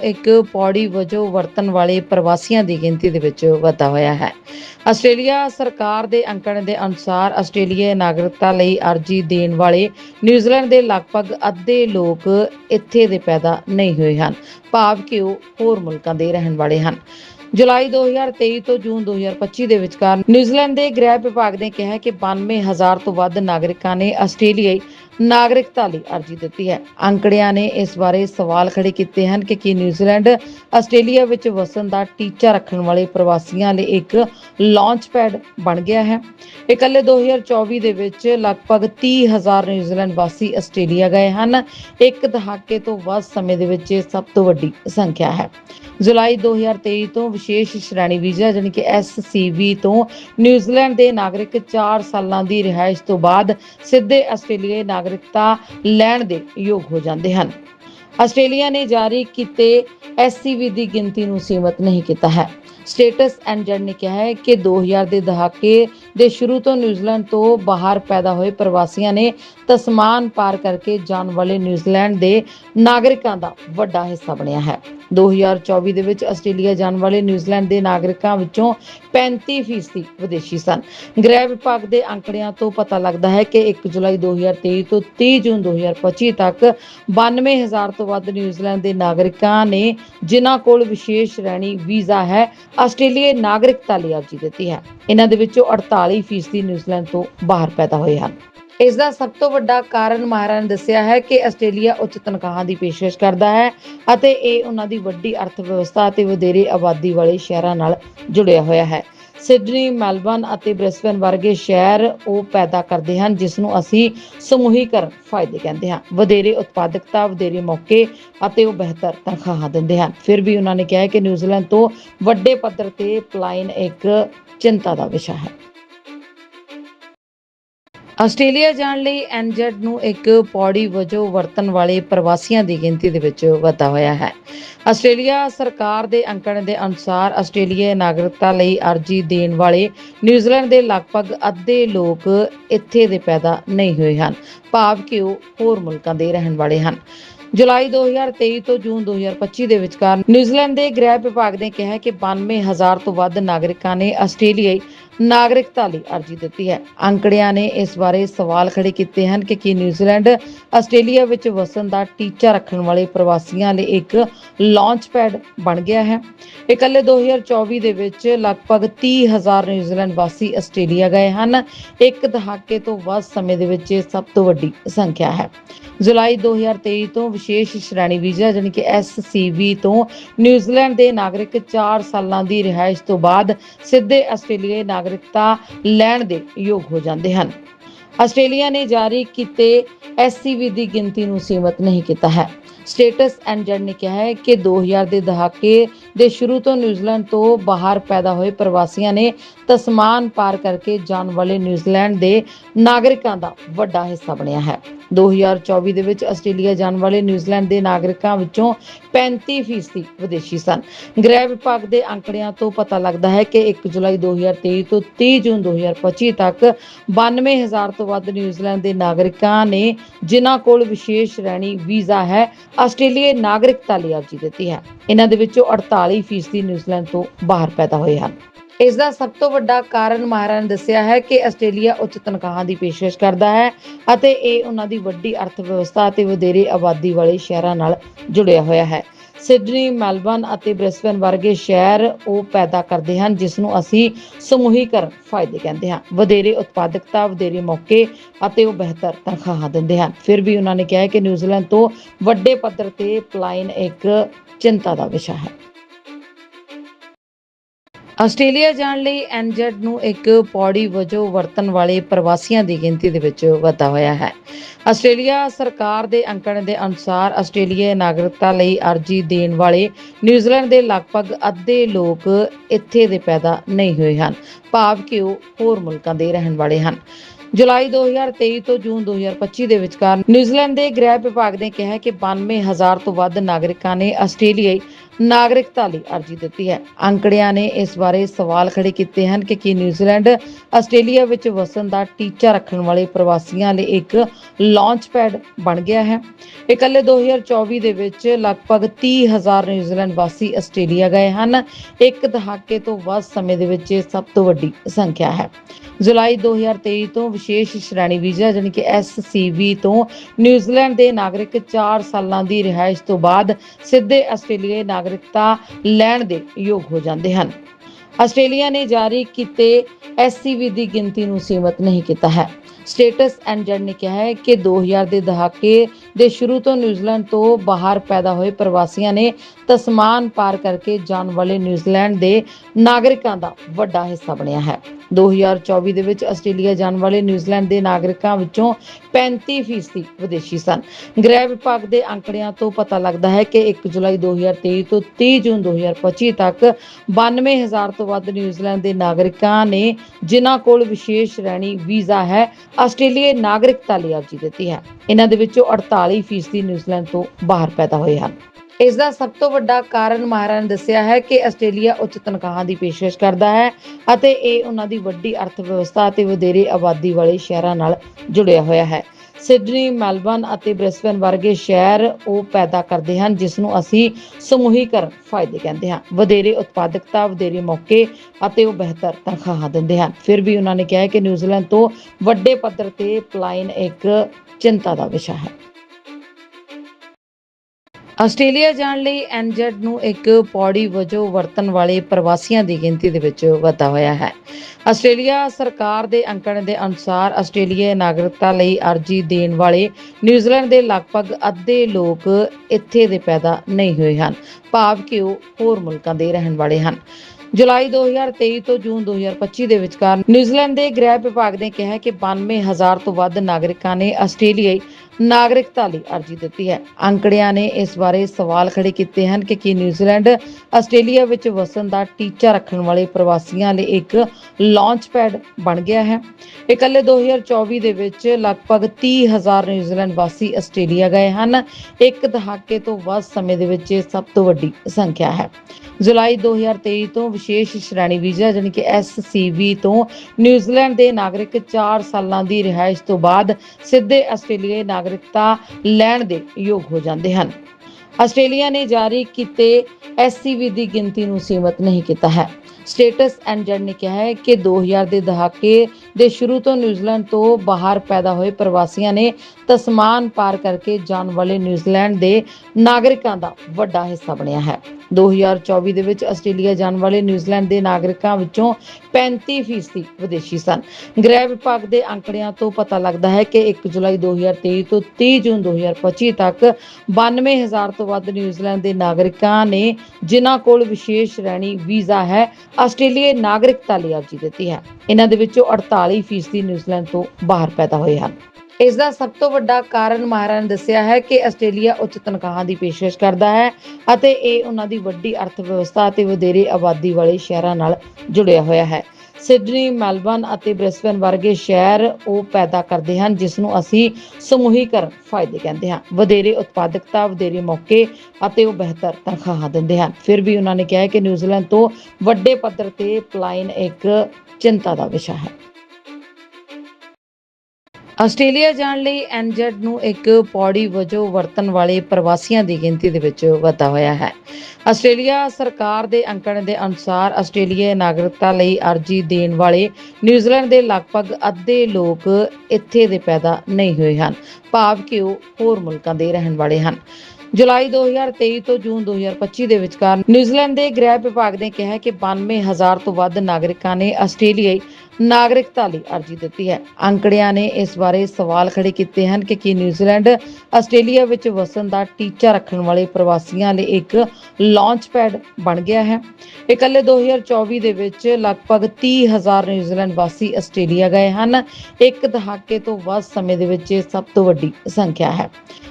ਇੱਕ ਪੌੜੀ ਵਜੋਂ ਵਰਤਣ ਵਾਲੇ ਪ੍ਰਵਾਸੀਆਂ ਦੀ ਗਿਣਤੀ ਦੇ ਵਿੱਚ ਵਾਧਾ ਹੋਇਆ ਹੈ। ਆਸਟ੍ਰੇਲੀਆ ਸਰਕਾਰ ਦੇ ਅੰਕੜੇ ਦੇ ਅਨੁਸਾਰ ਆਸਟ੍ਰੇਲੀਆ ਨਾਗਰਿਕਤਾ ਲਈ ਅਰਜ਼ੀ ਦੇਣ ਵਾਲੇ ਨਿਊਜ਼ੀਲੈਂਡ ਦੇ ਲਗਭਗ ਅੱਧੇ ਲੋਕ ਇੱਥੇ ਦੇ ਪੈਦਾ ਨਹੀਂ ਹੋਏ ਹਨ। ਭਾਵ ਕਿ ਉਹ ਹੋਰ ਮੁਲਕਾਂ ਦੇ ਰਹਿਣ ਵਾਲੇ ਹਨ। ਜੁਲਾਈ 2023 ਤੋਂ ਜੂਨ 2025 ਦੇ ਵਿਚਕਾਰ ਨਿਊਜ਼ੀਲੈਂਡ ਦੇ ਗ੍ਰਹਿ ਵਿਭਾਗ ਨੇ ਕਿਹਾ ਹੈ ਕਿ 92000 ਤੋਂ ਵੱਧ ਨਾਗਰਿਕਾਂ ਨੇ ਆਸਟ੍ਰੇਲੀਆਈ ਨਾਗਰਿਕਤਾ ਲਈ ਅਰਜ਼ੀ ਦਿੱਤੀ ਹੈ। ਅੰਕੜਿਆਂ ਨੇ ਇਸ ਬਾਰੇ ਸਵਾਲ ਖੜੇ ਕੀਤੇ ਹਨ ਕਿ ਕੀ ਨਿਊਜ਼ੀਲੈਂਡ ਆਸਟ੍ਰੇਲੀਆ ਵਿੱਚ ਵਸਣ ਦਾ ਟੀਚਾ ਰੱਖਣ ਵਾਲੇ ਪ੍ਰਵਾਸੀਆਂ ਲਈ ਇੱਕ ਲਾਂਚ ਪੈਡ ਬਣ ਗਿਆ ਹੈ। ਇਕੱਲੇ 2024 ਦੇ ਵਿੱਚ ਲਗਭਗ 30000 ਨਿਊਜ਼ੀਲੈਂਡ ਵਾਸੀ ਆਸਟ੍ਰੇਲੀਆ ਗਏ ਹਨ। ਇੱਕ ਦਹਾਕੇ ਤੋਂ ਵੱਧ ਸਮੇਂ ਦੇ ਵਿੱਚ ਇਹ ਸਭ ਤੋਂ ਵੱਡੀ ਸੰਖਿਆ ਹੈ। ਜੁਲਾਈ 2023 ਤੋਂ ਵਿਸ਼ੇਸ਼ ਸ਼੍ਰੇਣੀ ਵੀਜ਼ਾ ਜਾਣੀ ਕਿ ਐਸਸੀਵੀ ਤੋਂ ਨਿਊਜ਼ੀਲੈਂਡ ਦੇ ਨਾਗਰਿਕ 4 ਸਾਲਾਂ ਦੀ ਰਿਹਾਇਸ਼ ਤੋਂ ਬਾਅਦ ਸਿੱਧੇ ਆਸਟ੍ਰੇਲੀਆਈ ਨਾਗਰਿਕਤਾ ਲੈਣ ਦੇ ਯੋਗ ਹੋ ਜਾਂਦੇ ਹਨ। ਆਸਟ੍ਰੇਲੀਆ ਨੇ ਜਾਰੀ ਕੀਤੇ ਐਸਸੀਵੀ ਦੀ ਗਿਣਤੀ ਨੂੰ ਸੀਮਤ ਨਹੀਂ ਕੀਤਾ ਹੈ। ਸਟੇਟਸ ਐਂਜਰ ਨੇ ਕਿਹਾ ਹੈ ਕਿ 2000 ਦੇ ਦਹਾਕੇ ਦੇ ਸ਼ੁਰੂ ਤੋਂ ਨਿਊਜ਼ੀਲੈਂਡ ਤੋਂ ਬਾਹਰ ਪੈਦਾ ਹੋਏ ਪ੍ਰਵਾਸੀਆਂ ਨੇ ਤਸਮਾਨ ਪਾਰ ਕਰਕੇ ਜਾਣ ਵਾਲੇ ਨਿਊਜ਼ੀਲੈਂਡ ਦੇ ਨਾਗਰਿਕਾਂ ਦਾ ਵੱਡਾ ਹਿੱਸਾ ਬਣਿਆ ਹੈ। 2024 ਦੇ ਵਿੱਚ ਆਸਟ੍ਰੇਲੀਆ ਜਾਣ ਵਾਲੇ ਨਿਊਜ਼ੀਲੈਂਡ ਦੇ ਨਾਗਰਿਕਾਂ ਵਿੱਚੋਂ 35% ਵਿਦੇਸ਼ੀ ਸਨ। ਗ੍ਰਹਿ ਵਿਭਾਗ ਦੇ ਅੰਕੜਿਆਂ ਤੋਂ ਪਤਾ ਲੱਗਦਾ ਹੈ ਕਿ 1 ਜੁਲਾਈ 2023 ਤੋਂ 30 ਜੂਨ 2025 ਤੱਕ 92000 ਤੋਂ ਵੱਧ ਨਿਊਜ਼ੀਲੈਂਡ ਦੇ ਨਾਗਰਿਕਾਂ ਨੇ ਜਿਨ੍ਹਾਂ ਕੋਲ ਵਿਸ਼ੇਸ਼ ਸ਼੍ਰੇਣੀ ਵੀਜ਼ਾ ਹੈ, ਆਸਟ੍ਰੇਲੀਆ ਨਾਗਰਿਕਤਾ ਲਈ ਅਰਜ਼ੀ ਦਿੱਤੀ ਹੈ। ਇਹਨਾਂ ਦੇ ਵਿੱਚੋਂ 48% ਨਿਊਜ਼ੀਲੈਂਡ ਤੋਂ ਬਾਹਰ ਪੈਦਾ ਹੋਏ ਹਨ। ਇਸ ਦਾ ਸਭ ਤੋਂ ਵੱਡਾ ਕਾਰਨ ਮਾਹਰਾਂ ਨੇ ਦੱਸਿਆ ਹੈ ਕਿ ਆਸਟ੍ਰੇਲੀਆ ਉੱਚ ਤਨਖਾਹਾਂ ਦੀ ਪੇਸ਼ਕਸ਼ ਕਰਦਾ ਹੈ ਅਤੇ ਇਹ ਉਹਨਾਂ ਦੀ ਵੱਡੀ ਅਰਥ ਅਤੇ ਵਧੇਰੇ ਆਬਾਦੀ ਵਾਲੇ ਸ਼ਹਿਰਾਂ ਨਾਲ ਜੁੜਿਆ ਹੋਇਆ ਹੈ। ਸਿਡਨੀ ਮੈਲਬਨ ਅਤੇ ਬ੍ਰਿਸਬਨ ਵਰਗੇ ਸ਼ਹਿਰ ਉਹ ਪੈਦਾ ਕਰਦੇ ਹਨ, ਜਿਸ ਨੂੰ ਅਸੀਂ ਸਮੂਹੀਕਰਨ ਫਾਇਦੇ ਕਹਿੰਦੇ ਹਾਂ। ਵਧੇਰੇ ਉਤਪਾਦਕਤਾ, ਵਧੇਰੇ ਮੌਕੇ ਅਤੇ ਉਹ ਬਿਹਤਰ ਤਨਖਾਹਾਂ ਦਿੰਦੇ ਹਨ। ਫਿਰ ਵੀ ਉਹਨਾਂ ਨੇ ਕਿਹਾ ਕਿ ਨਿਊਜ਼ੀਲੈਂਡ ਤੋਂ ਵੱਡੇ ਪੱਧਰ ਤੇ ਪਲਾਇਨ ਇੱਕ ਚਿੰਤਾ ਦਾ ਵਿਸ਼ਾ ਹੈ। ਆਸਟ੍ਰੇਲੀਆ ਜਾਣ ਲਈ ਐਨਜੈਡ ਨੂੰ ਇੱਕ ਪੌੜੀ ਵਜੋਂ ਵਰਤਣ ਵਾਲੇ ਪ੍ਰਵਾਸੀਆਂ ਦੀ ਗਿਣਤੀ ਦੇ ਵਿੱਚ ਵਾਧਾ ਹੋਇਆ ਹੈ। ਆਸਟ੍ਰੇਲੀਆ ਸਰਕਾਰ ਦੇ ਅੰਕੜੇ ਦੇ ਅਨੁਸਾਰ ਆਸਟ੍ਰੇਲੀਆ ਨਾਗਰਿਕਤਾ ਲਈ ਅਰਜ਼ੀ ਦੇਣ ਵਾਲੇ ਨਿਊਜ਼ੀਲੈਂਡ ਦੇ ਲਗਭਗ ਅੱਧੇ ਲੋਕ ਇੱਥੇ ਦੇ ਪੈਦਾ ਨਹੀਂ ਹੋਏ ਹਨ, ਭਾਵ ਕਿ ਉਹ ਹੋਰ ਮੁਲਕਾਂ ਦੇ ਰਹਿਣ ਵਾਲੇ ਹਨ। ਜੁਲਾਈ 2023 ਤੋਂ ਜੂਨ 2025 ਦੇ ਵਿਚਕਾਰ ਨਿਊਜ਼ੀਲੈਂਡ ਦੇ ਗ੍ਰਹਿ ਵਿਭਾਗ ਨੇ ਕਿਹਾ ਹੈ ਕਿ 92000 ਤੋਂ ਵੱਧ ਨਾਗਰਿਕਾਂ ਨੇ ਆਸਟ੍ਰੇਲੀਆਈ ਨਾਗਰਿਕਤਾ ਲਈ ਅਰਜ਼ੀ ਦਿੱਤੀ ਹੈ। ਅੰਕੜਿਆਂ ਨੇ ਇਸ ਬਾਰੇ ਸਵਾਲ ਖੜੇ ਕੀਤੇ ਹਨ ਕਿ ਕੀ ਨਿਊਜ਼ੀਲੈਂਡ ਆਸਟ੍ਰੇਲੀਆ ਵਿੱਚ ਵਸਣ ਦਾ ਟੀਚਾ ਰੱਖਣ ਵਾਲੇ ਪ੍ਰਵਾਸੀਆਂ ਲਈ ਇੱਕ ਲਾਂਚ ਪੈਡ ਬਣ ਗਿਆ ਹੈ। ਇਕੱਲੇ 2024 ਦੇ ਵਿੱਚ ਲਗਭਗ 30000 ਨਿਊਜ਼ੀਲੈਂਡ ਵਾਸੀ ਆਸਟ੍ਰੇਲੀਆ ਗਏ ਹਨ। ਇੱਕ ਦਹਾਕੇ ਤੋਂ ਵੱਧ ਸਮੇਂ ਦੇ ਵਿੱਚ ਇਹ ਸਭ ਤੋਂ ਵੱਡੀ ਸੰਖਿਆ ਹੈ। ਜੁਲਾਈ 2023 ਤੋਂ ਵਿਸ਼ੇਸ਼ ਸ਼੍ਰੇਣੀ ਵੀਜ਼ਾ ਜਾਣੀ ਕਿ ਐਸਸੀਵੀ ਤੋਂ ਨਿਊਜ਼ੀਲੈਂਡ ਦੇ ਨਾਗਰਿਕ 4 ਸਾਲਾਂ ਦੀ ਰਿਹਾਇਸ਼ ਤੋਂ ਬਾਅਦ ਸਿੱਧੇ ਆਸਟ੍ਰੇਲੀਆਈ ਨਾਗਰਿਕਤਾ ਲੈਣ ਦੇ ਯੋਗ ਹੋ ਜਾਂਦੇ ਹਨ। ਆਸਟ੍ਰੇਲੀਆ ਨੇ ਜਾਰੀ ਕੀਤੇ ਐਸਸੀਵੀ ਦੀ ਗਿਣਤੀ ਨੂੰ ਸੀਮਤ ਨਹੀਂ ਕੀਤਾ ਹੈ। ਸਟੇਟਸ ਐਂਜਰ ਨੇ ਕਿਹਾ ਹੈ ਕਿ 2000 ਦੇ ਦਹਾਕੇ ਦੇ ਸ਼ੁਰੂ ਤੋਂ ਨਿਊਜ਼ੀਲੈਂਡ ਤੋਂ ਬਾਹਰ ਪੈਦਾ ਹੋਏ ਪ੍ਰਵਾਸੀਆਂ ਨੇ ਤਸਮਾਨ ਪਾਰ ਕਰਕੇ ਜਾਣ ਵਾਲੇ ਨਿਊਜ਼ੀਲੈਂਡ ਦੇ ਨਾਗਰਿਕਾਂ ਦਾ ਵੱਡਾ ਹਿੱਸਾ ਬਣਿਆ ਹੈ। 2024 ਦੇ ਵਿੱਚ ਆਸਟ੍ਰੇਲੀਆ ਜਾਣ ਵਾਲੇ ਨਿਊਜ਼ੀਲੈਂਡ ਦੇ ਨਾਗਰਿਕਾਂ ਵਿੱਚੋਂ 35% ਵਿਦੇਸ਼ੀ ਸਨ। ਗ੍ਰਹਿ ਵਿਭਾਗ ਦੇ ਅੰਕੜਿਆਂ ਤੋਂ ਪਤਾ ਲੱਗਦਾ ਹੈ ਕਿ 1 ਜੁਲਾਈ 2023 ਤੋਂ 30 ਜੂਨ 2025 ਤੱਕ 92000 ਤੋਂ ਵੱਧ ਨਿਊਜ਼ੀਲੈਂਡ ਦੇ ਨਾਗਰਿਕਾਂ ਨੇ ਜਿਨ੍ਹਾਂ ਕੋਲ ਵਿਸ਼ੇਸ਼ ਸ਼੍ਰੇਣੀ ਵੀਜ਼ਾ ਹੈ ਆਸਟ੍ਰੇਲੀਆ ਨਾਗਰਿਕਤਾ ਲਈ ਅਰਜ਼ੀ ਦਿੱਤੀ ਹੈ। ਇਹਨਾਂ ਦੇ ਵਿੱਚੋਂ 48% ਨਿਊਜ਼ੀਲੈਂਡ ਤੋਂ ਬਾਹਰ ਪੈਦਾ ਹੋਏ ਹਨ। ਇਸ ਦਾ ਸਭ ਤੋਂ ਵੱਡਾ ਕਾਰਨ ਮਾਹਰਾਂ ਨੇ ਦੱਸਿਆ ਹੈ ਕਿ ਆਸਟ੍ਰੇਲੀਆ ਉੱਚ ਤਨਖਾਹਾਂ ਦੀ ਪੇਸ਼ਕਸ਼ ਕਰਦਾ ਹੈ ਅਤੇ ਇਹ ਉਹਨਾਂ ਦੀ ਵੱਡੀ ਅਰਥ ਵਿਵਸਥਾ ਅਤੇ ਵਧੇਰੇ ਆਬਾਦੀ ਵਾਲੇ ਸ਼ਹਿਰਾਂ ਨਾਲ ਜੁੜਿਆ ਹੋਇਆ ਹੈ। ਸਿਡਨੀ ਮੈਲਬਨ ਅਤੇ ਬ੍ਰਿਸਬਨ ਵਰਗੇ ਸ਼ਹਿਰ ਉਹ ਪੈਦਾ ਕਰਦੇ ਹਨ, ਜਿਸ ਨੂੰ ਅਸੀਂ ਸਮੂਹੀਕਰਨ ਫਾਇਦੇ ਕਹਿੰਦੇ ਹਾਂ। ਵਧੇਰੇ ਉਤਪਾਦਕਤਾ, ਵਧੇਰੇ ਮੌਕੇ ਅਤੇ ਉਹ ਬਿਹਤਰ ਤਨਖਾਹਾਂ ਦਿੰਦੇ ਹਨ। ਫਿਰ ਵੀ ਉਹਨਾਂ ਨੇ ਕਿਹਾ ਕਿ ਨਿਊਜ਼ੀਲੈਂਡ ਤੋਂ ਵੱਡੇ ਪੱਧਰ ਤੇ ਪਲਾਇਨ ਇੱਕ ਚਿੰਤਾ ਦਾ ਵਿਸ਼ਾ ਹੈ। ਆਸਟ੍ਰੇਲੀਆ ਜਾਣ ਲਈ ਐਨਜੈਡ ਨੂੰ ਇੱਕ ਪੌੜੀ ਵਜੋਂ ਵਰਤਣ ਵਾਲੇ ਪ੍ਰਵਾਸੀਆਂ ਦੀ ਗਿਣਤੀ ਦੇ ਵਿੱਚ ਵਾਧਾ ਹੋਇਆ ਹੈ। ਆਸਟ੍ਰੇਲੀਆ ਸਰਕਾਰ ਦੇ ਅੰਕੜੇ ਦੇ ਅਨੁਸਾਰ ਆਸਟ੍ਰੇਲੀਆ ਨਾਗਰਿਕਤਾ ਲਈ ਅਰਜ਼ੀ ਦੇਣ ਵਾਲੇ ਨਿਊਜ਼ੀਲੈਂਡ ਦੇ ਲਗਭਗ ਅੱਧੇ ਲੋਕ ਇੱਥੇ ਦੇ ਪੈਦਾ ਨਹੀਂ ਹੋਏ ਹਨ, ਭਾਵ ਕਿ ਉਹ ਹੋਰ ਮੁਲਕਾਂ ਦੇ ਰਹਿਣ ਵਾਲੇ ਹਨ। ਜੁਲਾਈ 2023 ਤੋਂ ਜੂਨ 2025 ਦੇ ਵਿਚਕਾਰ ਨਿਊਜ਼ੀਲੈਂਡ ਦੇ ਗ੍ਰਹਿ ਵਿਭਾਗ ਨੇ ਕਿਹਾ ਹੈ ਕਿ 92000 ਤੋਂ ਵੱਧ ਨਾਗਰਿਕਾਂ ਨੇ ਆਸਟ੍ਰੇਲੀਆਈ ਨਾਗਰਿਕਤਾ ਲਈ ਅਰਜ਼ੀ ਦਿੱਤੀ ਹੈ। ਅੰਕੜਿਆਂ ਨੇ ਇਸ ਬਾਰੇ ਸਵਾਲ ਖੜੇ ਕੀਤੇ ਹਨ ਕਿ ਕੀ ਨਿਊਜ਼ੀਲੈਂਡ ਆਸਟ੍ਰੇਲੀਆ ਵਿੱਚ ਵਸਣ ਦਾ ਟੀਚਾ ਰੱਖਣ ਵਾਲੇ ਪ੍ਰਵਾਸੀਆਂ ਲਈ ਇੱਕ ਲਾਂਚ ਪੈਡ ਬਣ ਗਿਆ ਹੈ। ਇਕੱਲੇ 2024 ਦੇ ਵਿੱਚ ਲਗਭਗ 30000 ਨਿਊਜ਼ੀਲੈਂਡ ਵਾਸੀ ਆਸਟ੍ਰੇਲੀਆ ਗਏ ਹਨ। ਇੱਕ ਦਹਾਕੇ ਤੋਂ ਵੱਧ ਸਮੇਂ ਦੇ ਵਿੱਚ ਇਹ ਸਭ ਤੋਂ ਵੱਡੀ ਸੰਖਿਆ ਹੈ। ਜੁਲਾਈ 2023 ਤੋਂ ਵਿਸ਼ੇਸ਼ ਸ਼੍ਰੇਣੀ ਵੀਜ਼ਾ, ਜਾਣੀ ਕਿ ਐਸਸੀਵੀ ਤੋਂ ਨਿਊਜ਼ੀਲੈਂਡ ਦੇ ਨਾਗਰਿਕ 4 ਸਾਲਾਂ ਦੀ ਰਿਹਾਇਸ਼ ਤੋਂ ਬਾਅਦ ਸਿੱਧੇ ਆਸਟ੍ਰੇਲੀਆਈ ਨਾਗਰਿਕਤਾ ਲੈਣ ਦੇ ਯੋਗ ਹੋ ਜਾਂਦੇ ਹਨ। ਆਸਟ੍ਰੇਲੀਆ ਨੇ ਜਾਰੀ ਕੀਤੇ ਐਸਸੀਵੀ ਦੀ ਗਿਣਤੀ ਨੂੰ ਸੀਮਤ ਨਹੀਂ ਕੀਤਾ ਹੈ। ਸਟੇਟਸ ਐਂਜਰ ਨੇ ਕਿਹਾ ਹੈ ਕਿ 2000 ਦੇ ਦਹਾਕੇ ਦੇ ਸ਼ੁਰੂ ਤੋਂ ਨਿਊਜ਼ੀਲੈਂਡ ਤੋਂ ਬਾਹਰ ਪੈਦਾ ਹੋਏ ਪ੍ਰਵਾਸੀਆਂ ਨੇ ਤਸਮਾਨ ਪਾਰ ਕਰਕੇ ਜਾਣ ਵਾਲੇ ਨਿਊਜ਼ੀਲੈਂਡ ਦੇ ਨਾਗਰਿਕਾਂ ਦਾ ਵੱਡਾ ਹਿੱਸਾ ਬਣਿਆ ਹੈ। 2024 ਦੇ ਵਿੱਚ ਆਸਟ੍ਰੇਲੀਆ ਜਾਣ ਵਾਲੇ ਨਿਊਜ਼ੀਲੈਂਡ ਦੇ ਨਾਗਰਿਕਾਂ ਵਿੱਚੋਂ 35% ਵਿਦੇਸ਼ੀ ਸਨ। ਗ੍ਰਹਿ ਵਿਭਾਗ ਦੇ ਅੰਕੜਿਆਂ ਤੋਂ ਪਤਾ ਲੱਗਦਾ ਹੈ ਕਿ 1 ਜੁਲਾਈ 2023 ਤੋਂ 30 ਜੂਨ 2025 ਤੱਕ 92000 ਤੋਂ ਵੱਧ ਨਿਊਜ਼ੀਲੈਂਡ ਦੇ ਨਾਗਰਿਕਾਂ ਨੇ ਜਿਨ੍ਹਾਂ ਕੋਲ ਵਿਸ਼ੇਸ਼ ਸ਼੍ਰੇਣੀ ਵੀਜ਼ਾ ਹੈ, ਆਸਟ੍ਰੇਲੀਆ ਨਾਗਰਿਕਤਾ ਲਈ ਅਰਜ਼ੀ ਦਿੱਤੀ ਹੈ। ਇਹਨਾਂ ਦੇ ਵਿੱਚੋਂ 48% ਨਿਊਜ਼ੀਲੈਂਡ ਤੋਂ ਬਾਹਰ ਪੈਦਾ ਹੋਏ ਹਨ। ਇਸ ਦਾ ਸਭ ਤੋਂ ਵੱਡਾ ਕਾਰਨ ਮਾਹਰਾਂ ਨੇ ਦੱਸਿਆ ਹੈ ਕਿ ਆਸਟ੍ਰੇਲੀਆ ਉੱਚ ਤਨਖਾਹਾਂ ਦੀ ਪੇਸ਼ਕਸ਼ ਕਰਦਾ ਹੈ ਅਤੇ ਇਹ ਉਹਨਾਂ ਦੀ ਵੱਡੀ ਅਰਥ ਅਤੇ ਵਧੇਰੇ ਆਬਾਦੀ ਵਾਲੇ ਸ਼ਹਿਰਾਂ ਨਾਲ ਜੁੜਿਆ ਹੋਇਆ ਹੈ। ਸਿਡਨੀ ਮੈਲਬਨ ਅਤੇ ਬ੍ਰਿਸਬਨ ਵਰਗੇ ਸ਼ਹਿਰ ਉਹ ਪੈਦਾ ਕਰਦੇ ਹਨ, ਜਿਸ ਨੂੰ ਅਸੀਂ ਸਮੂਹੀਕਰਨ ਫਾਇਦੇ ਕਹਿੰਦੇ ਹਾਂ। ਵਧੇਰੇ ਉਤਪਾਦਕਤਾ, ਵਧੇਰੇ ਮੌਕੇ ਅਤੇ ਉਹ ਬਿਹਤਰ ਤਨਖਾਹਾਂ ਦਿੰਦੇ ਹਨ। ਫਿਰ ਵੀ ਉਹਨਾਂ ਨੇ ਕਿਹਾ ਕਿ ਨਿਊਜ਼ੀਲੈਂਡ ਤੋਂ ਵੱਡੇ ਪੱਧਰ ਤੇ ਪਲਾਇਨ ਇੱਕ ਚਿੰਤਾ ਦਾ ਵਿਸ਼ਾ ਹੈ। ਆਸਟ੍ਰੇਲੀਆ ਜਾਣ ਲਈ ਐਨਜੈਡ ਨੂੰ ਇੱਕ ਪੌੜੀ ਵਜੋਂ ਵਰਤਣ ਵਾਲੇ ਪ੍ਰਵਾਸੀਆਂ ਦੀ ਗਿਣਤੀ ਦੇ ਵਿੱਚ ਵਾਧਾ ਹੋਇਆ ਹੈ। ਆਸਟ੍ਰੇਲੀਆ ਸਰਕਾਰ ਦੇ ਅੰਕੜੇ ਦੇ ਅਨੁਸਾਰ ਆਸਟ੍ਰੇਲੀਆ ਨਾਗਰਿਕਤਾ ਲਈ ਅਰਜ਼ੀ ਦੇਣ ਵਾਲੇ ਨਿਊਜ਼ੀਲੈਂਡ ਦੇ ਲਗਭਗ ਅੱਧੇ ਲੋਕ ਇੱਥੇ ਦੇ ਪੈਦਾ ਨਹੀਂ ਹੋਏ ਹਨ। ਭਾਵ ਕਿ ਉਹ ਹੋਰ ਮੁਲਕਾਂ ਦੇ ਰਹਿਣ ਵਾਲੇ ਹਨ। ਜੁਲਾਈ 2023 ਤੋਂ ਜੂਨ 2025 ਦੇ ਵਿਚਕਾਰ ਨਿਊਜ਼ੀਲੈਂਡ ਦੇ ਗ੍ਰਹਿ ਵਿਭਾਗ ਨੇ ਕਿਹਾ ਕਿ 92000 ਤੋਂ ਵੱਧ ਨਾਗਰਿਕਾਂ ਨੇ ਆਸਟ੍ਰੇਲੀਆਈ ਨਾਗਰਿਕਤਾ ਲਈ ਅਰਜ਼ੀ ਦਿੱਤੀ ਹੈ। ਅੰਕੜਿਆਂ ਨੇ ਇਸ ਬਾਰੇ ਸਵਾਲ ਖੜੇ ਕੀਤੇ ਹਨ ਕਿ ਕੀ ਨਿਊਜ਼ੀਲੈਂਡ ਆਸਟ੍ਰੇਲੀਆ ਵਿੱਚ ਵਸਣ ਦਾ ਟੀਚਾ ਰੱਖਣ ਵਾਲੇ ਪ੍ਰਵਾਸੀਆਂ ਲਈ ਇੱਕ ਲਾਂਚ ਪੈਡ ਬਣ ਗਿਆ ਹੈ। ਇਕੱਲੇ 2024 ਦੇ ਵਿੱਚ ਲਗਭਗ 30000 ਨਿਊਜ਼ੀਲੈਂਡ ਵਾਸੀ ਆਸਟ੍ਰੇਲੀਆ ਗਏ ਹਨ। ਇੱਕ ਦਹਾਕੇ ਤੋਂ ਵੱਧ ਸਮੇਂ ਦੇ ਵਿੱਚ ਇਹ ਸਭ ਤੋਂ ਵੱਡੀ ਸੰਖਿਆ ਹੈ। ਜੁਲਾਈ 2023 ਤੋਂ ਵਿਸ਼ੇਸ਼ ਸ਼੍ਰੇਣੀ ਵੀਜ਼ਾ, ਜਾਣੀ ਕਿ ਐਸਸੀਵੀ ਤੋਂ ਨਿਊਜ਼ੀਲੈਂਡ ਦੇ ਨਾਗਰਿਕ 4 ਸਾਲਾਂ ਦੀ ਰਿਹਾਇਸ਼ ਤੋਂ ਬਾਅਦ ਸਿੱਧੇ ਆਸਟ੍ਰੇਲੀਆਈ ਨਾਗਰਿਕਤਾ ਲੈਣ ਦੇ ਯੋਗ ਹੋ ਜਾਂਦੇ ਹਨ। ਆਸਟ੍ਰੇਲੀਆ ਨੇ ਜਾਰੀ ਕੀਤੇ ਐਸਸੀਵੀ ਦੀ ਗਿਣਤੀ ਨੂੰ ਸੀਮਤ ਨਹੀਂ ਕੀਤਾ ਹੈ। ਸਟੇਟਸ ਐਂਜਰ ਨੇ ਕਿਹਾ ਹੈ ਕਿ 2000 ਦੇ ਦਹਾਕੇ ਦੇ ਸ਼ੁਰੂ ਤੋਂ ਨਿਊਜ਼ੀਲੈਂਡ ਤੋਂ ਬਾਹਰ ਪੈਦਾ ਹੋਏ ਪ੍ਰਵਾਸੀਆਂ ਨੇ ਤਸਮਾਨ ਪਾਰ ਕਰਕੇ ਜਾਣ ਵਾਲੇ ਨਿਊਜ਼ੀਲੈਂਡ ਦੇ ਨਾਗਰਿਕਾਂ ਦਾ ਵੱਡਾ ਹਿੱਸਾ ਬਣਿਆ ਹੈ। 2024 ਦੇ ਵਿੱਚ ਆਸਟ੍ਰੇਲੀਆ ਜਾਣ ਵਾਲੇ ਨਿਊਜ਼ੀਲੈਂਡ ਦੇ ਨਾਗਰਿਕਾਂ ਵਿੱਚੋਂ 35% ਵਿਦੇਸ਼ੀ ਸਨ। ਗ੍ਰਹਿ ਵਿਭਾਗ ਦੇ ਅੰਕੜਿਆਂ ਤੋਂ ਪਤਾ ਲੱਗਦਾ ਹੈ ਕਿ 1 ਜੁਲਾਈ 2023 ਤੋਂ 30 ਜੂਨ 2025 ਤੱਕ 92000 ਤੋਂ ਵੱਧ ਨਿਊਜ਼ੀਲੈਂਡ ਦੇ ਨਾਗਰਿਕਾਂ ਨੇ ਜਿਨ੍ਹਾਂ ਕੋਲ ਵਿਸ਼ੇਸ਼ ਸ਼੍ਰੇਣੀ ਵੀਜ਼ਾ ਹੈ ਆਸਟ੍ਰੇਲੀਆ ਨਾਗਰਿਕਤਾ ਲਈ ਅਰਜ਼ੀ ਦਿੱਤੀ ਹੈ। ਇਹਨਾਂ ਦੇ ਵਿੱਚੋਂ 48% ਨਿਊਜ਼ੀਲੈਂਡ ਤੋਂ ਬਾਹਰ ਪੈਦਾ ਹੋਏ ਹਨ। ਇਸ ਦਾ ਸਭ ਤੋਂ ਵੱਡਾ ਕਾਰਨ ਮਾਹਰਾਂ ਨੇ ਦੱਸਿਆ ਹੈ ਕਿ ਆਸਟ੍ਰੇਲੀਆ ਉੱਚ ਤਨਖਾਹਾਂ ਦੀ ਪੇਸ਼ਕਸ਼ ਕਰਦਾ ਹੈ ਅਤੇ ਇਹ ਉਹਨਾਂ ਦੀ ਵੱਡੀ ਅਰਥ ਵਿਵਸਥਾ ਅਤੇ ਵਧੇਰੇ ਆਬਾਦੀ ਵਾਲੇ ਸ਼ਹਿਰਾਂ ਨਾਲ ਜੁੜਿਆ ਹੋਇਆ ਹੈ। ਸਿਡਨੀ ਮੈਲਬਨ ਅਤੇ ਬ੍ਰਿਸਬਨ ਵਰਗੇ ਸ਼ਹਿਰ ਉਹ ਪੈਦਾ ਕਰਦੇ ਹਨ, ਜਿਸ ਨੂੰ ਅਸੀਂ ਸਮੂਹੀਕਰਨ ਫਾਇਦੇ ਕਹਿੰਦੇ ਹਾਂ। ਵਧੇਰੇ ਉਤਪਾਦਕਤਾ, ਵਧੇਰੇ ਮੌਕੇ ਅਤੇ ਉਹ ਬਿਹਤਰ ਤਨਖਾਹਾਂ ਦਿੰਦੇ ਹਨ। ਫਿਰ ਵੀ ਉਹਨਾਂ ਨੇ ਕਿਹਾ ਕਿ ਨਿਊਜ਼ੀਲੈਂਡ ਤੋਂ ਵੱਡੇ ਪੱਧਰ ਤੇ ਪਲਾਇਨ ਇੱਕ ਚਿੰਤਾ ਦਾ ਵਿਸ਼ਾ ਹੈ। ਆਸਟ੍ਰੇਲੀਆ ਜਾਣ ਲਈ ਐਨਜੈਡ ਨੂੰ ਇੱਕ ਪੌੜੀ ਵਜੋਂ ਵਰਤਣ ਵਾਲੇ ਪ੍ਰਵਾਸੀਆਂ ਦੀ ਗਿਣਤੀ ਦੇ ਵਿੱਚ ਵਾਧਾ ਹੋਇਆ ਹੈ। ਆਸਟ੍ਰੇਲੀਆ ਸਰਕਾਰ ਦੇ ਅੰਕੜੇ ਦੇ ਅਨੁਸਾਰ ਆਸਟ੍ਰੇਲੀਆ ਨਾਗਰਿਕਤਾ ਲਈ ਅਰਜ਼ੀ ਦੇਣ ਵਾਲੇ ਨਿਊਜ਼ੀਲੈਂਡ ਦੇ ਲਗਭਗ ਅੱਧੇ ਲੋਕ ਇੱਥੇ ਦੇ ਪੈਦਾ ਨਹੀਂ ਹੋਏ ਹਨ। ਭਾਵ ਕਿ ਉਹ ਹੋਰ ਮੁਲਕਾਂ ਦੇ ਰਹਿਣ ਵਾਲੇ ਹਨ। ਜੁਲਾਈ 2023 ਤੋਂ ਜੂਨ 2025 ਦੇ ਵਿਚਕਾਰ ਨਿਊਜ਼ੀਲੈਂਡ ਦੇ ਗ੍ਰਹਿ ਵਿਭਾਗ ਨੇ ਕਿਹਾ ਕਿ 92000 ਤੋਂ ਵੱਧ ਨਾਗਰਿਕਾਂ ਨੇ ਆਸਟ੍ਰੇਲੀਆਈ ਨਾਗਰਿਕਤਾ ਲਈ ਅਰਜ਼ੀ ਦਿੱਤੀ ਹੈ। ਅੰਕੜਿਆਂ ਨੇ ਇਸ ਬਾਰੇ ਸਵਾਲ ਖੜੇ ਕੀਤੇ ਹਨ ਕਿ ਕੀ ਨਿਊਜ਼ੀਲੈਂਡ ਆਸਟ੍ਰੇਲੀਆ ਵਿੱਚ ਵਸਣ ਦਾ ਟੀਚਾ ਰੱਖਣ ਵਾਲੇ ਪ੍ਰਵਾਸੀਆਂ ਲਈ ਇੱਕ ਲਾਂਚ ਪੈਡ ਬਣ ਗਿਆ ਹੈ। ਇਕੱਲੇ 2024 ਦੇ ਵਿੱਚ ਲਗਭਗ 30000 ਨਿਊਜ਼ੀਲੈਂਡ ਵਾਸੀ ਆਸਟ੍ਰੇਲੀਆ ਗਏ ਹਨ। ਇੱਕ ਦਹਾਕੇ ਤੋਂ ਵੱਧ ਸਮੇਂ ਦੇ ਵਿੱਚ ਇਹ ਸਭ ਤੋਂ ਵੱਡੀ ਸੰਖਿਆ ਹੈ।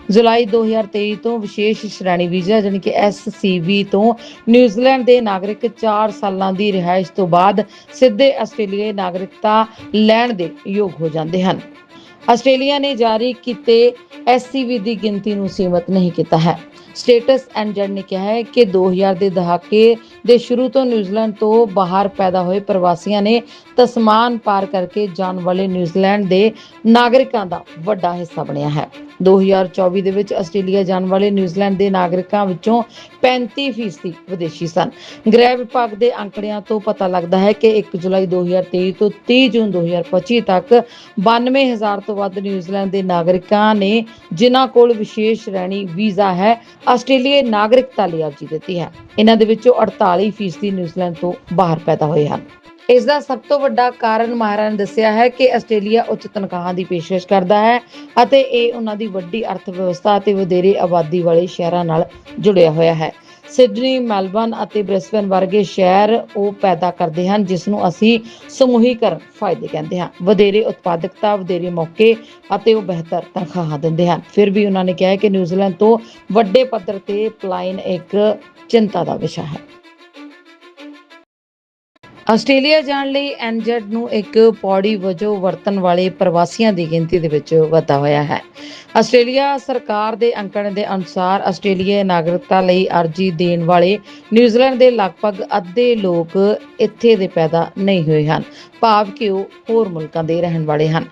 ਜੁਲਾਈ 2023 ਤੋਂ ਵਿਸ਼ੇਸ਼ ਸ਼੍ਰੇਣੀ ਵੀਜ਼ਾ ਜਾਣੀ ਕਿ ਐਸਸੀਵੀ ਤੋਂ ਨਿਊਜ਼ੀਲੈਂਡ ਦੇ ਨਾਗਰਿਕ 4 ਸਾਲਾਂ ਦੀ ਰਿਹਾਇਸ਼ ਤੋਂ ਬਾਅਦ ਸਿੱਧੇ ਆਸਟ੍ਰੇਲੀਆਈ ਨਾਗਰਿਕਤਾ ਲੈਣ ਦੇ ਯੋਗ ਹੋ ਜਾਂਦੇ ਹਨ। ਆਸਟ੍ਰੇਲੀਆ ਨੇ ਜਾਰੀ ਕੀਤੇ ਐਸਸੀਵੀ ਦੀ ਗਿਣਤੀ ਨੂੰ ਸੀਮਤ ਨਹੀਂ ਕੀਤਾ ਹੈ। ਸਟੇਟਸ ਐਨਜੈਡ ਨੇ ਕਿਹਾ ਹੈ ਕਿ 2000 ਦੇ ਦਹਾਕੇ ਦੇ ਸ਼ੁਰੂ ਤੋਂ ਨਿਊਜ਼ੀਲੈਂਡ ਤੋਂ ਬਾਹਰ ਪੈਦਾ ਹੋਏ ਪ੍ਰਵਾਸੀਆਂ ਨੇ ਤਸਮਾਨ ਪਾਰ ਕਰਕੇ ਜਾਣ ਵਾਲੇ ਨਿਊਜ਼ੀਲੈਂਡ ਦੇ ਨਾਗਰਿਕਾਂ ਦਾ ਵੱਡਾ ਹਿੱਸਾ ਬਣਿਆ ਹੈ। 2024 ਦੇ ਵਿੱਚ ਆਸਟ੍ਰੇਲੀਆ ਜਾਣ ਵਾਲੇ ਨਿਊਜ਼ੀਲੈਂਡ ਦੇ ਨਾਗਰਿਕਾਂ ਵਿੱਚੋਂ 35% ਵਿਦੇਸ਼ੀ ਸਨ। ਗ੍ਰਹਿ ਵਿਭਾਗ ਦੇ ਅੰਕੜਿਆਂ ਤੋਂ ਪਤਾ ਲੱਗਦਾ ਹੈ ਕਿ 1 ਜੁਲਾਈ 2023 ਤੋਂ 30 ਜੂਨ 2025 ਤੱਕ 92000 ਤੋਂ ਵੱਧ ਨਿਊਜ਼ੀਲੈਂਡ ਦੇ ਨਾਗਰਿਕਾਂ ਨੇ ਜਿਨ੍ਹਾਂ ਕੋਲ ਵਿਸ਼ੇਸ਼ ਸ਼੍ਰੇਣੀ ਵੀਜ਼ਾ ਹੈ, ਆਸਟ੍ਰੇਲੀਆ ਨਾਗਰਿਕਤਾ ਲਈ ਅਰਜ਼ੀ ਦਿੱਤੀ ਹੈ। ਇਹਨਾਂ ਦੇ ਵਿੱਚੋਂ 48% ਨਿਊਜ਼ੀਲੈਂਡ ਤੋਂ ਬਾਹਰ ਪੈਦਾ ਹੋਏ ਹਨ। ਇਸ ਦਾ ਸਭ ਤੋਂ ਵੱਡਾ ਕਾਰਨ ਮਾਹਿਰਾਂ ਨੇ ਦੱਸਿਆ ਹੈ ਕਿ ਆਸਟ੍ਰੇਲੀਆ ਉੱਚ ਤਨਖਾਹਾਂ ਦੀ ਪੇਸ਼ਕਸ਼ ਕਰਦਾ ਹੈ ਅਤੇ ਇਹ ਉਹਨਾਂ ਦੀ ਵੱਡੀ ਅਰਥ ਵਿਵਸਥਾ ਅਤੇ ਵਧੇਰੇ ਆਬਾਦੀ ਵਾਲੇ ਸ਼ਹਿਰਾਂ ਨਾਲ ਜੁੜਿਆ ਹੋਇਆ ਹੈ। ਸਿਡਨੀ ਮੈਲਬਨ ਅਤੇ ਬ੍ਰਿਸਬਨ ਵਰਗੇ ਸ਼ਹਿਰ ਉਹ ਪੈਦਾ ਕਰਦੇ ਹਨ, ਜਿਸ ਨੂੰ ਅਸੀਂ ਸਮੂਹੀਕਰਨ ਫਾਇਦੇ ਕਹਿੰਦੇ ਹਾਂ। ਵਧੇਰੇ ਉਤਪਾਦਕਤਾ, ਵਧੇਰੇ ਮੌਕੇ ਅਤੇ ਉਹ ਬਿਹਤਰ ਤਨਖਾਹਾਂ ਦਿੰਦੇ ਹਨ। ਫਿਰ ਵੀ ਉਹਨਾਂ ਨੇ ਕਿਹਾ ਕਿ ਨਿਊਜ਼ੀਲੈਂਡ ਤੋਂ ਵੱਡੇ ਪੱਧਰ ਤੇ ਪਲਾਇਨ ਇੱਕ ਚਿੰਤਾ ਦਾ ਵਿਸ਼ਾ ਹੈ। ਆਸਟ੍ਰੇਲੀਆ ਜਾਣ ਲਈ ਐਨਜੈਡ ਨੂੰ ਇੱਕ ਪੌੜੀ ਵਜੋਂ ਵਰਤਣ ਵਾਲੇ ਪ੍ਰਵਾਸੀਆਂ ਦੀ ਗਿਣਤੀ ਦੇ ਵਿੱਚ ਵਾਧਾ ਹੋਇਆ ਹੈ। ਆਸਟ੍ਰੇਲੀਆ ਸਰਕਾਰ ਦੇ ਅੰਕੜੇ ਦੇ ਅਨੁਸਾਰ ਆਸਟ੍ਰੇਲੀਆ ਨਾਗਰਿਕਤਾ ਲਈ ਅਰਜ਼ੀ ਦੇਣ ਵਾਲੇ ਨਿਊਜ਼ੀਲੈਂਡ ਦੇ ਲਗਭਗ ਅੱਧੇ ਲੋਕ ਇੱਥੇ ਦੇ ਪੈਦਾ ਨਹੀਂ ਹੋਏ ਹਨ, ਭਾਵ ਕਿ ਉਹ ਹੋਰ ਮੁਲਕਾਂ ਦੇ ਰਹਿਣ ਵਾਲੇ ਹਨ।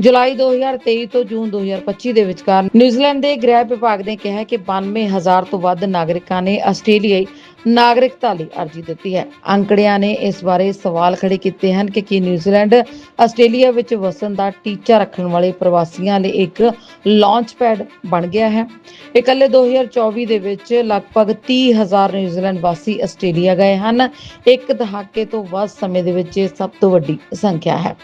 ਜੁਲਾਈ 2023 ਤੋਂ ਜੂਨ 2025 ਦੇ ਵਿਚਕਾਰ ਨਿਊਜ਼ੀਲੈਂਡ ਦੇ ਗ੍ਰਹਿ ਵਿਭਾਗ ਨੇ ਕਿਹਾ ਹੈ ਕਿ 92000 ਤੋਂ ਵੱਧ ਨਾਗਰਿਕਾਂ ਨੇ ਆਸਟ੍ਰੇਲੀਆਈ ਨਾਗਰਿਕਤਾ ਲਈ ਅਰਜ਼ੀ ਦਿੱਤੀ ਹੈ। ਅੰਕੜਿਆਂ ਨੇ ਇਸ ਬਾਰੇ ਸਵਾਲ ਖੜੇ ਕੀਤੇ ਹਨ ਕਿ ਕੀ ਨਿਊਜ਼ੀਲੈਂਡ ਆਸਟ੍ਰੇਲੀਆ ਵਿੱਚ ਵਸਣ ਦਾ ਟੀਚਾ ਰੱਖਣ ਵਾਲੇ ਪ੍ਰਵਾਸੀਆਂ ਲਈ ਇੱਕ ਲਾਂਚ ਪੈਡ ਬਣ ਗਿਆ ਹੈ। ਇਕੱਲੇ 2024 ਦੇ ਵਿੱਚ ਲਗਭਗ 30000 ਨਿਊਜ਼ੀਲੈਂਡ ਵਾਸੀ ਆਸਟ੍ਰੇਲੀਆ ਗਏ ਹਨ। ਇੱਕ ਦਹਾਕੇ ਤੋਂ ਵੱਧ ਸਮੇਂ ਦੇ ਵਿੱਚ ਇਹ ਸਭ ਤੋਂ ਵੱਡੀ ਸੰਖਿਆ ਹੈ।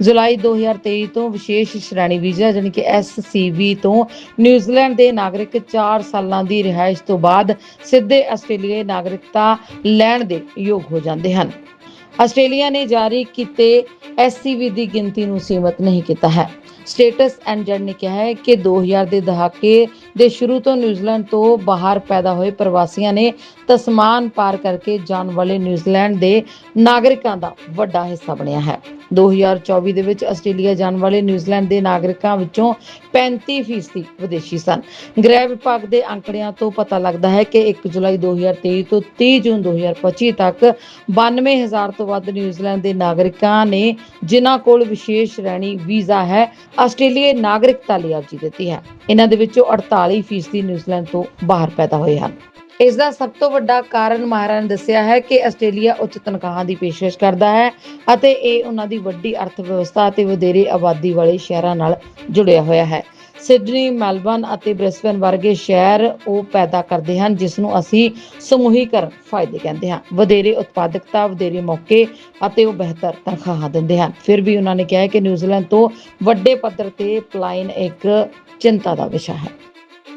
ਜੁਲਾਈ 2023 ਤੋਂ ਵਿਸ਼ੇਸ਼ ਸ਼੍ਰੇਣੀ ਵੀਜ਼ਾ ਜਾਣੀ ਕਿ ਐਸਸੀਵੀ ਤੋਂ ਨਿਊਜ਼ੀਲੈਂਡ ਦੇ ਨਾਗਰਿਕ 4 ਸਾਲਾਂ ਦੀ ਰਿਹਾਇਸ਼ ਤੋਂ ਬਾਅਦ ਸਿੱਧੇ ਆਸਟ੍ਰੇਲੀਆਈ ਨਾਗਰਿਕਤਾ ਲੈਣ ਦੇ ਯੋਗ ਹੋ ਜਾਂਦੇ ਹਨ। ਆਸਟ੍ਰੇਲੀਆ ਨੇ ਜਾਰੀ ਕੀਤੇ ਐਸਸੀਵੀ ਦੀ ਗਿਣਤੀ ਨੂੰ ਸੀਮਤ ਨਹੀਂ ਕੀਤਾ ਹੈ। ਸਟੇਟਸ ਐਨਜੈਡ ਨੇ ਕਿਹਾ ਹੈ ਕਿ 2000 ਦੇ ਦਹਾਕੇ ਦੇ ਸ਼ੁਰੂ ਤੋਂ ਨਿਊਜ਼ੀਲੈਂਡ ਤੋਂ ਬਾਹਰ ਪੈਦਾ ਹੋਏ ਪ੍ਰਵਾਸੀਆਂ ਨੇ ਤਸਮਾਨ ਪਾਰ ਕਰਕੇ ਜਾਣ ਵਾਲੇ ਨਿਊਜ਼ੀਲੈਂਡ ਦੇ ਨਾਗਰਿਕਾਂ ਦਾ ਵੱਡਾ ਹਿੱਸਾ ਬਣਿਆ ਹੈ। 2024 ਦੇ ਵਿੱਚ ਆਸਟ੍ਰੇਲੀਆ ਜਾਣ ਵਾਲੇ ਨਿਊਜ਼ੀਲੈਂਡ ਦੇ ਨਾਗਰਿਕਾਂ ਵਿੱਚੋਂ 35% ਵਿਦੇਸ਼ੀ ਸਨ। ਗ੍ਰਹਿ ਵਿਭਾਗ ਦੇ ਅੰਕੜਿਆਂ ਤੋਂ ਪਤਾ ਲੱਗਦਾ ਹੈ ਕਿ 1 ਜੁਲਾਈ 2023 ਤੋਂ 30 ਜੂਨ 2025 ਤੱਕ 92000 ਤੋਂ ਵੱਧ ਨਿਊਜ਼ੀਲੈਂਡ ਦੇ ਨਾਗਰਿਕਾਂ ਨੇ ਜਿਨ੍ਹਾਂ ਕੋਲ ਵਿਸ਼ੇਸ਼ ਸ਼੍ਰੇਣੀ ਵੀਜ਼ਾ ਹੈ ਆਸਟ੍ਰੇਲੀਆ ਨਾਗਰਿਕਤਾ ਲਈ ਅਰਜ਼ੀ ਦਿੱਤੀ ਹੈ। ਇਹਨਾਂ ਦੇ ਵਿੱਚੋਂ 48% ਨਿਊਜ਼ੀਲੈਂਡ ਤੋਂ ਬਾਹਰ ਪੈਦਾ ਹੋਏ ਹਨ। ਇਸ ਦਾ ਸਭ ਤੋਂ ਵੱਡਾ ਕਾਰਨ ਮਾਹਿਰਾਂ ਨੇ ਦੱਸਿਆ ਹੈ ਕਿ ਆਸਟ੍ਰੇਲੀਆ ਉੱਚ ਤਨਖਾਹਾਂ ਦੀ ਪੇਸ਼ਕਸ਼ ਕਰਦਾ ਹੈ ਅਤੇ ਇਹ ਉਹਨਾਂ ਦੀ ਵੱਡੀ ਅਰਥ ਵਿਵਸਥਾ ਅਤੇ ਵਧੇਰੇ ਆਬਾਦੀ ਵਾਲੇ ਸ਼ਹਿਰਾਂ ਨਾਲ ਜੁੜਿਆ ਹੋਇਆ ਹੈ। ਸਿਡਨੀ ਮੈਲਬਨ ਅਤੇ ਬ੍ਰਿਸਬਨ ਵਰਗੇ ਸ਼ਹਿਰ ਉਹ ਪੈਦਾ ਕਰਦੇ ਹਨ, ਜਿਸ ਨੂੰ ਅਸੀਂ ਸਮੂਹੀਕਰਨ ਫਾਇਦੇ ਕਹਿੰਦੇ ਹਾਂ। ਵਧੇਰੇ ਉਤਪਾਦਕਤਾ, ਵਧੇਰੇ ਮੌਕੇ ਅਤੇ ਉਹ ਬਿਹਤਰ ਤਨਖਾਹਾਂ ਦਿੰਦੇ ਹਨ। ਫਿਰ ਵੀ ਉਹਨਾਂ ਨੇ ਕਿਹਾ ਕਿ ਨਿਊਜ਼ੀਲੈਂਡ ਤੋਂ ਵੱਡੇ ਪੱਧਰ ਤੇ ਪਲਾਇਨ ਇੱਕ ਚਿੰਤਾ ਦਾ ਵਿਸ਼ਾ ਹੈ।